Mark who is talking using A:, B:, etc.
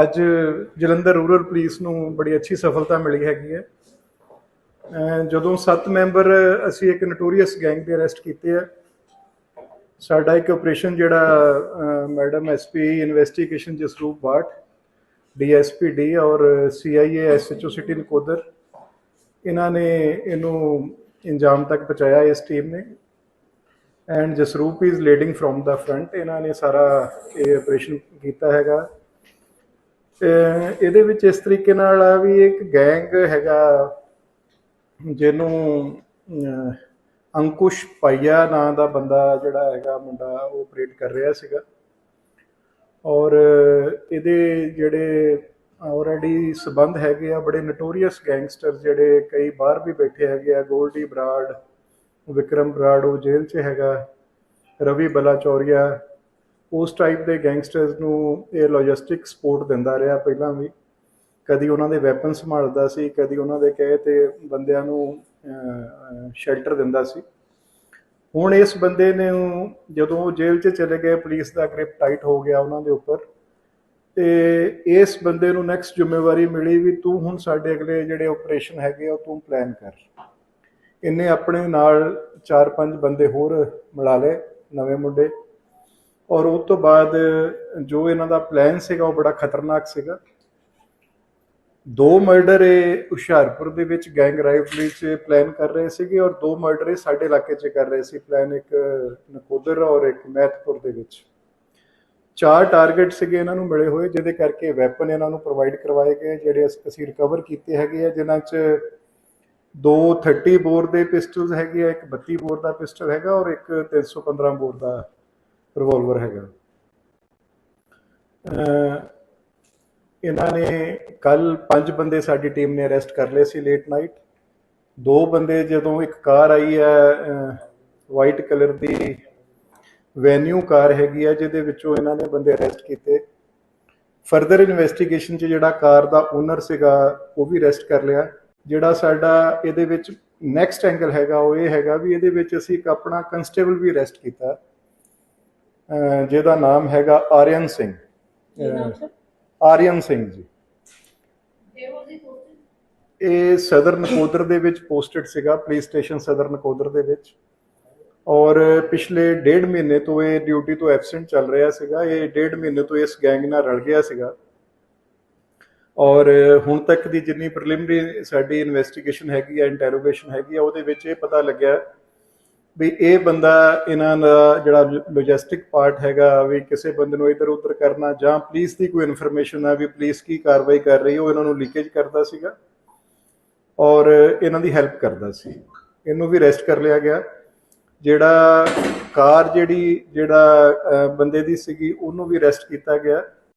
A: ਅੱਜ Jalandhar rural police ਨੂੰ ਬੜੀ ਅੱਛੀ ਸਫਲਤਾ ਮਿਲੀ ਹੈਗੀ ਹੈ। ਜਦੋਂ 7 ਮੈਂਬਰ ਅਸੀਂ ਇੱਕ ਨਟੋਰੀਅਸ ਗੈਂਗ ਦੇ ਅਰੈਸਟ ਕੀਤੇ ਆ। ਸਾਡਾ ਇੱਕ ਆਪਰੇਸ਼ਨ ਜਿਹੜਾ madam SP investigation Jasroop Batth DSP D ਔਰ ਸੀਆਈਏ ਐਸਐਚਓ ਸਿਟੀ ਨਕੋਦਰ ਇਹਨਾਂ ਨੇ ਇਹਨੂੰ ਇੰਜਾਮ ਤੱਕ ਪਹੁੰਚਾਇਆ ਇਸ ਟੀਮ ਨੇ। And Jasroop is leading from the front ਇਹਨਾਂ ਨੇ ਸਾਰਾ ਇਹ ਆਪਰੇਸ਼ਨ ਕੀਤਾ ਹੈਗਾ। ਇਹਦੇ ਵਿੱਚ ਇਸ ਤਰੀਕੇ ਨਾਲ ਆ ਵੀ ਇੱਕ ਗੈਂਗ ਹੈਗਾ ਜਿਹਨੂੰ ਅੰਕੁਸ਼ ਪਾਈਆ ਨਾਂ ਦਾ ਬੰਦਾ ਜਿਹੜਾ ਹੈਗਾ ਮੁੰਡਾ ਉਹ ਆਪਰੇਟ ਕਰ ਰਿਹਾ ਸੀਗਾ। ਔਰ ਇਹਦੇ ਜਿਹੜੇ ਆਲਰੇਡੀ ਸਬੰਧ ਹੈਗੇ ਆ, ਬੜੇ ਨਟੋਰੀਅਸ ਗੈਂਗਸਟਰ ਜਿਹੜੇ ਕਈ ਬਾਹਰ ਵੀ ਬੈਠੇ ਹੈਗੇ ਆ, ਗੋਲਡੀ ਬਰਾੜ, ਵਿਕਰਮ ਬਰਾੜ ਉਹ ਜੇਲ੍ਹ 'ਚ ਹੈਗਾ, ਰਵੀ ਬਲਾਚੌਰੀਆ ਉਸ ਟਾਈਪ ਦੇ ਗੈਂਗਸਟਰਸ ਨੂੰ ਇਹ ਲੌਜਿਸਟਿਕ ਸਪੋਰਟ ਦਿੰਦਾ ਰਿਹਾ ਪਹਿਲਾਂ ਵੀ। ਕਦੀ ਉਹਨਾਂ ਦੇ ਵੈਪਨ ਸੰਭਾਲਦਾ ਸੀ, ਕਦੀ ਉਹਨਾਂ ਦੇ ਕਹੇ ਤੇ ਬੰਦਿਆਂ ਨੂੰ ਸ਼ੈਲਟਰ ਦਿੰਦਾ ਸੀ। ਹੁਣ ਇਸ ਬੰਦੇ ਨੇ ਜਦੋਂ ਉਹ ਜੇਲ੍ਹ 'ਚ ਚਲੇ ਗਏ ਪੁਲਿਸ ਦਾ ਗ੍ਰਿਪ ਟਾਈਟ ਹੋ ਗਿਆ ਉਹਨਾਂ ਦੇ ਉੱਪਰ, ਤੇ ਇਸ ਬੰਦੇ ਨੂੰ ਨੈਕਸਟ ਜ਼ਿੰਮੇਵਾਰੀ ਮਿਲੀ ਵੀ ਤੂੰ ਹੁਣ ਸਾਡੇ ਅਗਲੇ ਜਿਹੜੇ ਆਪਰੇਸ਼ਨ ਹੈਗੇ ਆ, ਉਹ ਤੂੰ ਪਲਾਨ ਕਰ। ਇਹਨੇ ਆਪਣੇ ਨਾਲ 4-5 ਬੰਦੇ ਹੋਰ ਮਿਲਾ ਲਏ, ਨਵੇਂ ਮੁੰਡੇ। ਔਰ ਉਸ ਤੋਂ ਬਾਅਦ ਜੋ ਇਹਨਾਂ ਦਾ ਪਲਾਨ ਸੀਗਾ ਉਹ ਬੜਾ ਖਤਰਨਾਕ ਸੀਗਾ। ਦੋ ਮਰਡਰ ਇਹ ਹੁਸ਼ਿਆਰਪੁਰ ਦੇ ਵਿੱਚ ਗੈਂਗ ਰਾਈਵਲਰੀ 'ਚ ਪਲਾਨ ਕਰ ਰਹੇ ਸੀਗੇ ਔਰ ਦੋ ਮਰਡਰ ਇਹ ਸਾਡੇ ਇਲਾਕੇ 'ਚ ਕਰ ਰਹੇ ਸੀ। ਪਲਾਨ ਇੱਕ ਨਕੋਦਰ ਔਰ ਇੱਕ ਮਹਿਤਪੁਰ ਦੇ ਵਿੱਚ। ਚਾਰ ਟਾਰਗੇਟ ਸੀਗੇ ਇਹਨਾਂ ਨੂੰ ਮਿਲੇ ਹੋਏ, ਜਿਹਦੇ ਕਰਕੇ ਵੈਪਨ ਇਹਨਾਂ ਨੂੰ ਪ੍ਰੋਵਾਈਡ ਕਰਵਾਏ ਗਏ, ਜਿਹੜੇ ਅਸ- ਅਸੀਂ ਰਿਕਵਰ ਕੀਤੇ ਹੈਗੇ ਆ, ਜਿਨ੍ਹਾਂ 'ਚ ਦੋ 30 ਬੋਰ ਦੇ ਪਿਸਟਲਸ ਹੈਗੇ ਆ, ਇੱਕ 32 ਬੋਰ ਦਾ ਪਿਸਟਲ ਹੈਗਾ ਔਰ ਇੱਕ 315 ਬੋਰ ਦਾ ਰਿਵੋਲਵਰ ਹੈਗਾ। ਇਹਨਾਂ ਨੇ ਕੱਲ ਪੰਜ ਬੰਦੇ ਸਾਡੀ ਟੀਮ ਨੇ ਅਰੈਸਟ ਕਰ ਲਏ ਸੀ ਲੇਟ ਨਾਈਟ ਦੋ ਬੰਦੇ ਜਦੋਂ ਇੱਕ ਕਾਰ ਆਈ ਹੈ ਵਾਈਟ ਕਲਰ ਦੀ ਵੈਨਿਊ ਕਾਰ ਹੈਗੀ ਹੈ, ਜਿਹਦੇ ਵਿੱਚੋਂ ਇਹਨਾਂ ਨੇ ਬੰਦੇ ਅਰੈਸਟ ਕੀਤੇ। ਫਰਦਰ ਇਨਵੈਸਟੀਗੇਸ਼ਨ 'ਚ ਜਿਹੜਾ ਕਾਰ ਦਾ ਓਨਰ ਸੀਗਾ, ਉਹ ਵੀ ਅਰੈਸਟ ਕਰ ਲਿਆ। ਜਿਹੜਾ ਸਾਡਾ ਇਹਦੇ ਵਿੱਚ ਨੈਕਸਟ ਐਂਗਲ ਹੈਗਾ, ਉਹ ਇਹ ਹੈਗਾ ਵੀ ਇਹਦੇ ਵਿੱਚ ਅਸੀਂ ਇੱਕ ਆਪਣਾ ਕਨਸਟੇਬਲ ਵੀ ਅਰੈਸਟ ਕੀਤਾ। ਜਿਹਦਾ ਨਾਮ ਹੈਗਾ ਆਰੀਅਨ ਸਿੰਘ। ਆਰੀਅਨ ਸਿੰਘ ਜੀ। ਇਹ ਸਦਰ ਨਕੋਦਰ ਦੇ ਵਿੱਚ ਪੋਸਟਡ ਸੀਗਾ ਪੁਲਿਸ ਸਟੇਸ਼ਨ ਸਦਰ ਨਕੋਦਰ ਦੇ ਵਿੱਚ। ਔਰ ਪਿਛਲੇ ਡੇਢ ਮਹੀਨੇ ਤੋਂ ਇਹ ਡਿਊਟੀ ਤੋਂ ਐਬਸੈਂਟ ਚੱਲ ਰਿਹਾ ਸੀਗਾ। ਇਹ ਡੇਢ ਮਹੀਨੇ ਤੋਂ ਇਸ ਗੈਂਗ ਨਾਲ ਰਲ ਗਿਆ ਸੀਗਾ। ਔਰ ਹੁਣ ਤੱਕ ਦੀ ਜਿੰਨੀ ਪ੍ਰੀਲਿਮਿਨਰੀ ਸਾਡੀ ਇਨਵੈਸਟੀਗੇਸ਼ਨ ਹੈਗੀ ਹੈ ਇੰਟਰੋਗੇਸ਼ਨ ਹੈਗੀ ਆ ਉਹਦੇ ਵਿੱਚ ਇਹ ਪਤਾ ਲੱਗਿਆ ਵੀ ਇਹ ਬੰਦਾ ਇਹਨਾਂ ਦਾ ਜਿਹੜਾ ਲੌਜਿਸਟਿਕ ਪਾਰਟ ਹੈਗਾ ਵੀ ਕਿਸੇ ਬੰਦੇ ਨੂੰ ਇੱਧਰ ਉੱਧਰ ਕਰਨਾ ਜਾਂ ਪੁਲਿਸ ਦੀ ਕੋਈ ਇਨਫੋਰਮੇਸ਼ਨ ਆ ਵੀ ਪੁਲਿਸ ਕੀ ਕਾਰਵਾਈ ਕਰ ਰਹੀ ਹੈ, ਉਹ ਇਹਨਾਂ ਨੂੰ ਲੀਕੇਜ ਕਰਦਾ ਸੀਗਾ ਔਰ ਇਹਨਾਂ ਦੀ ਹੈਲਪ ਕਰਦਾ ਸੀ। ਇਹਨੂੰ ਵੀ ਅਰੈਸਟ ਕਰ ਲਿਆ ਗਿਆ। ਜਿਹੜਾ ਕਾਰ ਜਿਹੜੀ, ਜਿਹੜਾ ਬੰਦੇ ਦੀ ਸੀਗੀ, ਉਹਨੂੰ ਵੀ ਅਰੈਸਟ ਕੀਤਾ ਗਿਆ।